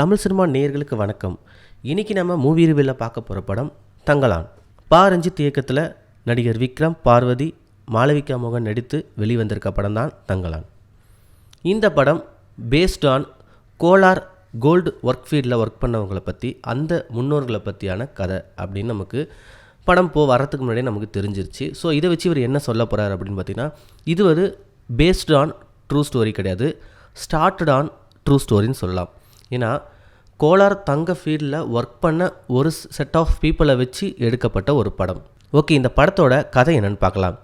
Tamil cinema நேயர்களுக்கு வணக்கம். இன்னைக்கு நம்ம மூவி ரிவியூவில் பார்க்க போகிற படம் தங்கலான். பா ரஞ்சித் இயக்கத்தில் நடிகர் விக்ரம் பார்வதி மாளவிகா மோகன் நடித்து வெளிவந்திருக்க படம் தான் தங்கலான். இந்த படம் based on Kolar gold work ஃபீல்டில் ஒர்க் பண்ணவங்களை பற்றி அந்த முன்னோர்களை பற்றியான கதை அப்படின்னு நமக்கு படம் போ வரத்துக்கு முன்னாடியே நமக்கு தெரிஞ்சிருச்சு. ஸோ இதை வச்சு இவர் என்ன சொல்ல போகிறார் அப்படின்னு பார்த்தீங்கன்னா இது ஒரு பேஸ்ட் ஆன் ட்ரூ ஸ்டோரி கிடையாது. ஸ்டார்டட் ஆன் ட்ரூ ஸ்டோரின்னு சொல்லலாம். ஏன்னா கோலார் தங்க ஃபீல்டில் ஒர்க் பண்ண ஒரு செட் ஆஃப் பீப்புளை வச்சு எடுக்கப்பட்ட ஒரு படம். ஓகே இந்த படத்தோட கதை என்னென்னு பார்க்கலாம்.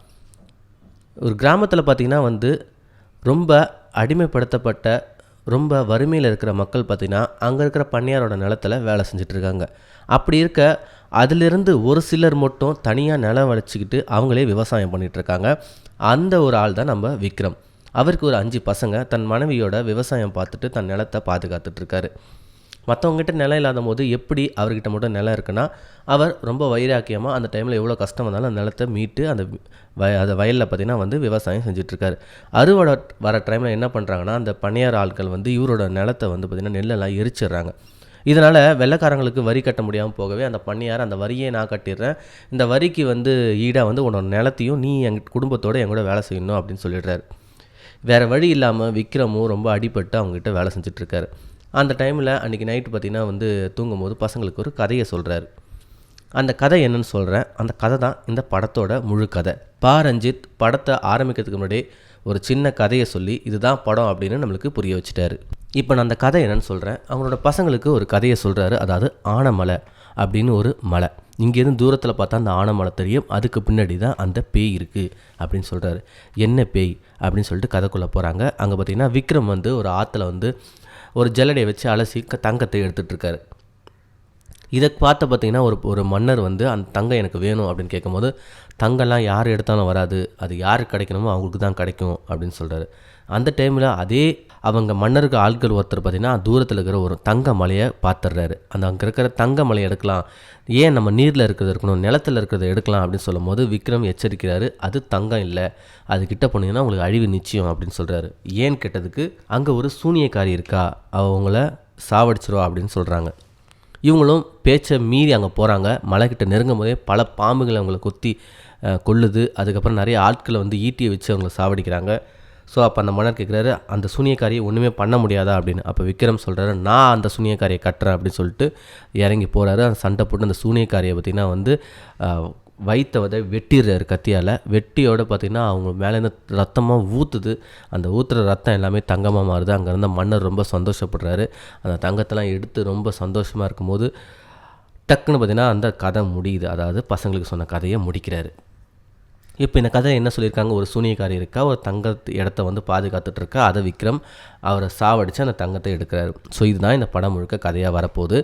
ஒரு கிராமத்தில் பார்த்திங்கன்னா வந்து ரொம்ப அடிமைப்படுத்தப்பட்ட ரொம்ப வறுமையில் இருக்கிற மக்கள் பார்த்திங்கன்னா அங்கே இருக்கிற பண்ணையாரோட நிலத்துல வேலை செஞ்சிட்ருக்காங்க. அப்படி இருக்க அதிலிருந்து ஒரு சிலர் மட்டும் தனியாக நிலம் வளைச்சிக்கிட்டு அவங்களே விவசாயம் பண்ணிகிட்ருக்காங்க இருக்காங்க அந்த ஒரு ஆள் தான் நம்ம விக்ரம். அவருக்கு ஒரு அஞ்சு பசங்க தன் மனைவியோட விவசாயம் பார்த்துட்டு தன் நிலத்தை பாதுகாத்துட்டு இருக்காரு மற்றவங்ககிட்ட நிலம் இல்லாத போது எப்படி அவர்கிட்ட மட்டும் நிலம் இருக்குன்னா அவர் ரொம்ப வைராக்கியமாக அந்த டைமில் எவ்வளோ கஷ்டம் வந்தாலும் அந்த நிலத்தை மீட்டு அந்த வய அந்த வயலில் பார்த்தீங்கன்னா வந்து விவசாயம் செஞ்சுட்ருக்காரு. அறுவடை வர டைமில் என்ன பண்ணுறாங்கன்னா அந்த பணியார் ஆட்கள் வந்து இவரோட நிலத்தை வந்து பார்த்திங்கன்னா நெல்லெல்லாம் எரிச்சிடுறாங்க. இதனால் வெள்ளைக்காரங்களுக்கு வரி கட்ட முடியாமல் போகவே அந்த பண்ணியார் அந்த வரியை நான் கட்டிடுறேன். இந்த வரிக்கு வந்து ஈடாக வந்து உன்னோட நிலத்தையும் நீ எங்கள் குடும்பத்தோடு என் கூட வேலை செய்யணும் அப்படின்னு சொல்லிடுறாரு. வேறு வழி இல்லாமல் விக்ரமும் ரொம்ப அடிபட்டு அவங்ககிட்ட வேலை செஞ்சிட்ருக்காரு. அந்த டைமில் அன்றைக்கி நைட்டு பார்த்திங்கன்னா வந்து தூங்கும்போது பசங்களுக்கு ஒரு கதையை சொல்கிறாரு அந்த கதை என்னன்னு சொல்கிறேன் அந்த கதை தான் இந்த படத்தோட முழு கதை. பா ரஞ்சித் படத்தை ஆரம்பிக்கிறதுக்கு முன்னாடி ஒரு சின்ன கதையை சொல்லி இதுதான் படம் அப்படின்னு நம்மளுக்கு புரிய வச்சுட்டாரு. இப்போ நான் அந்த கதை என்னன்னு சொல்கிறேன் அவங்களோட பசங்களுக்கு ஒரு கதையை சொல்கிறாரு அதாவது ஆனமலை அப்படின்னு ஒரு மலை. இங்கேருந்து தூரத்தில் பார்த்தா அந்த ஆனமலை தெரியும். அதுக்கு பின்னாடி தான் அந்த பேய் இருக்குது அப்படின்னு சொல்கிறாரு என்ன பேய் அப்படின்னு சொல்லிட்டு கதைக்குள்ளே போகிறாங்க அங்கே பார்த்தீங்கன்னா விக்ரம் வந்து ஒரு ஆற்றுல வந்து ஒரு ஜல்லடையை வச்சு அலசி க- தங்கத்தை எடுத்துகிட்ருக்காரு இதை பார்த்து பார்த்தீங்கன்னா ஒரு ஒரு மன்னர் வந்து அந்த தங்கம் எனக்கு வேணும் அப்படின்னு கேட்கும்போது தங்கம்லாம் யார் எடுத்தாலும் வராது. அது யாருக்கு கிடைக்கணுமோ அவங்களுக்கு தான் கிடைக்கும் அப்படின்னு சொல்கிறாரு அந்த டைமில் அதே அவங்க மன்னருக்கு ஆட்கள் ஒருத்தர் பார்த்தீங்கன்னா தூரத்தில் இருக்கிற ஒரு தங்க மலையை பார்த்துடுறாரு. அந்த அங்கே இருக்கிற தங்க மலையை எடுக்கலாம். ஏன் நம்ம நீரில் இருக்கிறது இருக்கணும் நிலத்தில் இருக்கிறத எடுக்கலாம் அப்படின்னு சொல்லும்போது விக்ரம் எச்சரிக்கிறாரு அது தங்கம் இல்லை. அது கிட்ட போனீங்கன்னா உங்களுக்கு அழிவு நிச்சயம் அப்படின்னு சொல்கிறாரு ஏன் கேட்டதுக்கு அங்கே ஒரு சூனியக்காரி இருக்கா? அவங்கள சாவடிச்சிருவா அப்படின்னு சொல்கிறாங்க இவங்களும் பேச்சை மீறி அங்கே போகிறாங்க மலைக்கிட்ட நெருங்கும் போதே பல பாம்புகளை அவங்கள கொத்தி கொள்ளுது அதுக்கப்புறம் நிறைய ஆட்களை வந்து ஈட்டியை வச்சு அவங்கள சாவடிக்கிறாங்க. ஸோ அப்போ அந்த மன்னர் கேட்குறாரு அந்த சூனியக்காரியை ஒன்றுமே பண்ண முடியாதா அப்படின்னு. அப்போ விக்ரம் சொல்கிறாரு நான் அந்த சூனியக்காரியை கட்டுறேன் அப்படின்னு சொல்லிட்டு இறங்கி போகிறாரு அந்த சண்டை போட்டு அந்த சூனியக்காரியை பார்த்திங்கன்னா வந்து அஹ், வந்து வெட்டிடுறாரு கத்தியால். வெட்டியோட பார்த்திங்கன்னா அவங்க மேலேருந்து ரத்தமாக ஊற்றுது அந்த ஊற்றுற ரத்தம் எல்லாமே தங்கமாக மாறுது. அங்கே இருந்த மன்னர் ரொம்ப சந்தோஷப்படுறாரு. அந்த தங்கத்தெல்லாம் எடுத்து ரொம்ப சந்தோஷமாக இருக்கும்போது டக்குன்னு பார்த்திங்கன்னா அந்த கதை முடியுது. அதாவது பசங்களுக்கு சொன்ன கதையை முடிக்கிறாரு. இப்போ இந்த கதை என்ன சொல்லியிருக்காங்க? ஒரு சூனியக்காரி இருக்கா ஒரு தங்க இடத்த வந்து பாதுகாத்துட்ருக்கா அதை விக்ரம் அவரை சாவடித்து அந்த தங்கத்தை எடுக்கிறார். ஸோ இதுதான் இந்த படம் முழுக்க கதையாக வரப்போகுது.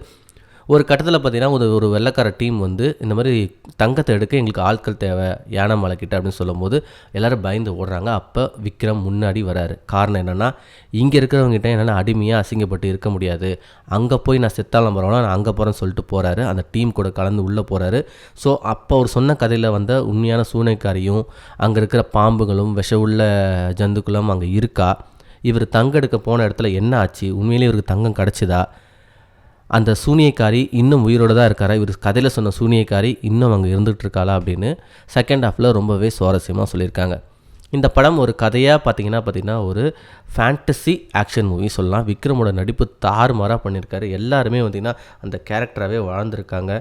ஒரு கட்டத்தில் பார்த்தீங்கன்னா ஒரு ஒரு வெள்ளக்கார டீம் வந்து இந்த மாதிரி தங்கத்தை எடுக்க எங்களுக்கு ஆட்கள் தேவை யானை மலைக்கிட்ட அப்படின்னு சொல்லும்போது எல்லோரும் பயந்து ஓடுறாங்க. அப்போ விக்ரம் முன்னாடி வராரு. காரணம் என்னென்னா இங்கே இருக்கிறவங்ககிட்ட என்னென்னா அடிமையாக அசிங்கப்பட்டு இருக்க முடியாது. அங்கே போய் நான் செத்தாலம் போகிறோம்னா நான் அங்கே போகிறேன்னு சொல்லிட்டு போகிறாரு அந்த டீம் கூட கலந்து உள்ளே போகிறாரு ஸோ அப்போ அவர் சொன்ன கதையில் வந்த உண்மையான சூனைக்காரியும் அங்கே இருக்கிற பாம்புகளும் விஷ உள்ள ஜந்துக்களும் அங்கே இருக்கா? இவர் தங்க எடுக்க போன இடத்துல என்ன ஆச்சு? உண்மையிலேயே இவருக்கு தங்கம் கிடச்சிதா? அந்த சூனியக்காரி இன்னும் உயிரோடு தான் இருக்காரா? இவர் கதையில் சொன்ன சூனியக்காரி இன்னும் அங்கே இருந்துகிட்டு இருக்காளா அப்படின்னு செகண்ட் ஹாஃபில் ரொம்பவே சுவாரஸ்யமாக சொல்லியிருக்காங்க. இந்த படம் ஒரு கதையாக பார்த்தீங்கன்னா பார்த்தீங்கன்னா ஒரு ஃபேண்டசி ஆக்ஷன் மூவி சொல்லலாம். விக்ரமோட நடிப்பு தாறுமாறாக பண்ணியிருக்காரு. எல்லாருமே பார்த்திங்கன்னா அந்த கேரக்டராகவே வாழ்ந்திருக்காங்க.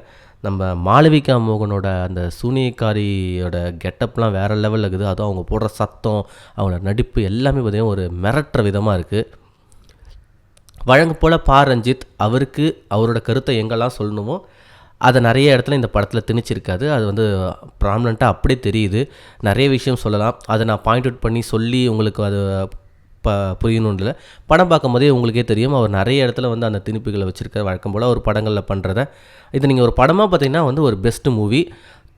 நம்ம மாளவிகா மோகனோட அந்த சூனியக்காரியோட கெட்டப்லாம் வேறு லெவலில் இருக்குது. அதுவும் அவங்க போடுற சத்தம் அவங்களோட நடிப்பு எல்லாமே பார்த்தீங்கன்னா ஒரு மிரட்டுற விதமாக இருக்குது வழங்கு போல் பா ரஞ்சித் அவருக்கு அவரோட கருத்தை எங்கெல்லாம் சொல்லணுமோ அதை நிறைய இடத்துல இந்த படத்தில் திணிச்சிருக்காது அது வந்து ப்ராமினண்ட்டாக அப்படியே தெரியுது. நிறைய விஷயம் சொல்லலாம். அதை நான் பாயிண்ட் அவுட் பண்ணி சொல்லி உங்களுக்கு அது ப புரியணுன்றில் இல்லை. படம் பார்க்கும்போதே உங்களுக்கே தெரியும். அவர் நிறைய இடத்துல வந்து அந்த திணிப்புகளை வச்சுருக்கார். வழக்கம் போல் ஒரு படங்களில் பண்ணுறத இது நீங்கள் ஒரு படமாக பார்த்தீங்கன்னா வந்து ஒரு பெஸ்ட் மூவி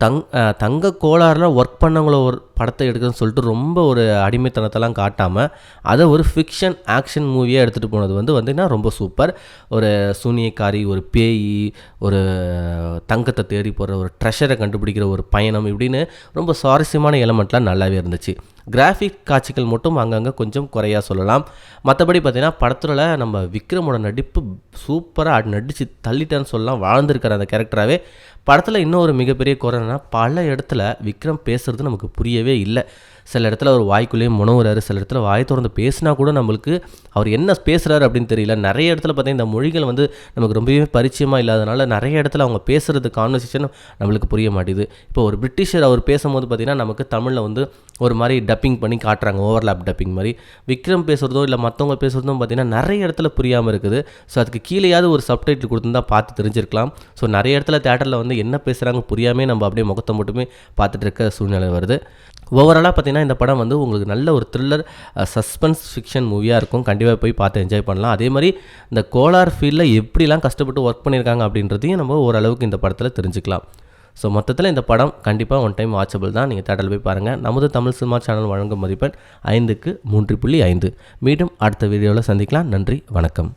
தங் தங்க கோளாறில் ஒர்க் பண்ணவங்கள ஒரு படத்தை எடுக்கிறதுன்னு சொல்லிட்டு ரொம்ப ஒரு அடிமைத்தனத்தெல்லாம் காட்டாமல் அதை ஒரு ஃபிக்ஷன் ஆக்ஷன் மூவியாக எடுத்துகிட்டு போனது வந்து வந்துன்னா ரொம்ப சூப்பர் ஒரு சூனியக்காரி ஒரு பேய் ஒரு தங்கத்தை தேடி போகிற ஒரு ட்ரெஷரை கண்டுபிடிக்கிற ஒரு பயணம் இப்படின்னு ரொம்ப சுவாரஸ்யமான எலமெண்ட்லாம் நல்லாவே இருந்துச்சு. கிராஃபிக் காட்சிகள் மட்டும் அங்கங்கே கொஞ்சம் குறையாக சொல்லலாம். மற்றபடி பார்த்தீங்கன்னா படத்தில் நம்ம விக்ரமோட நடிப்பு சூப்பராக நடித்து தள்ளிட்டான்னு சொல்லலாம். வாழ்ந்திருக்கிற அந்த கேரக்டராகவே படத்தில் இன்னும் ஒரு மிகப்பெரிய குறைன்னா பல இடத்துல விக்ரம் பேசுகிறது நமக்கு புரியவே இல்லை. சில இடத்துல அவர் வாய்க்குள்ளேயே முனவுறாரு சில இடத்துல வாய் திறந்து பேசினா கூட நம்மளுக்கு அவர் என்ன பேசுகிறாரு அப்படின்னு தெரியல. நிறைய இடத்துல பார்த்தீங்கன்னா இந்த மொழிகள் வந்து நமக்கு ரொம்பவே பரிச்சயமாக இல்லாதனால நிறைய இடத்துல அவங்க பேசுகிறது கான்வர்சேஷன் நம்மளுக்கு புரிய மாட்டேது இப்போ ஒரு பிரிட்டிஷர் அவர் பேசும்போது பார்த்தீங்கன்னா நமக்கு தமிழில் வந்து ஒரு மாதிரி டப்பிங் பண்ணி காட்டுறாங்க ஓவர்லாப் டப்பிங் மாதிரி. விக்ரம் பேசுகிறதோ இல்லை மற்றவங்க பேசுகிறதும் பார்த்தீங்கன்னா நிறைய இடத்துல புரியாமல் இருக்குது. ஸோ அதுக்கு கீழேயாவது ஒரு சப்டைட்டில் கொடுத்துருந்தா பார்த்து தெரிஞ்சிருக்கலாம். ஸோ நிறைய இடத்துல தேட்டரில் வந்து என்ன பேசுகிறாங்க புரியாமே நம்ம அப்படியே முகத்தை மட்டுமே பார்த்துட்டு இருக்க சூழ்நிலை வருது. ஓவராலாக பார்த்தீங்கன்னா பார்த்தீங்கன்னா இந்த படம் வந்து உங்களுக்கு நல்ல ஒரு த்ரில்லர் சஸ்பென்ஸ் ஃபிக்ஷன் மூவியாக இருக்கும். கண்டிப்பாக போய் பார்த்து என்ஜாய் பண்ணலாம். அதே மாதிரி இந்த கோலார் ஃபீல்டில் எப்படிலாம் கஷ்டப்பட்டு ஒர்க் பண்ணியிருக்காங்க அப்படின்றதையும் நம்ம ஓரளவுக்கு இந்த படத்தில் தெரிஞ்சுக்கலாம். ஸோ மொத்தத்தில் இந்த படம் கண்டிப்பாக ஒன் டைம் வாட்சபிள் தான். நீங்கள் தேட்டரில் போய் பாருங்கள் நமது தமிழ் சினிமா சேனல் வழங்கும் மதிப்பெண் ஐந்துக்கு மூன்று புள்ளி ஐந்து. மீண்டும் அடுத்த வீடியோவில் சந்திக்கலாம். நன்றி வணக்கம்.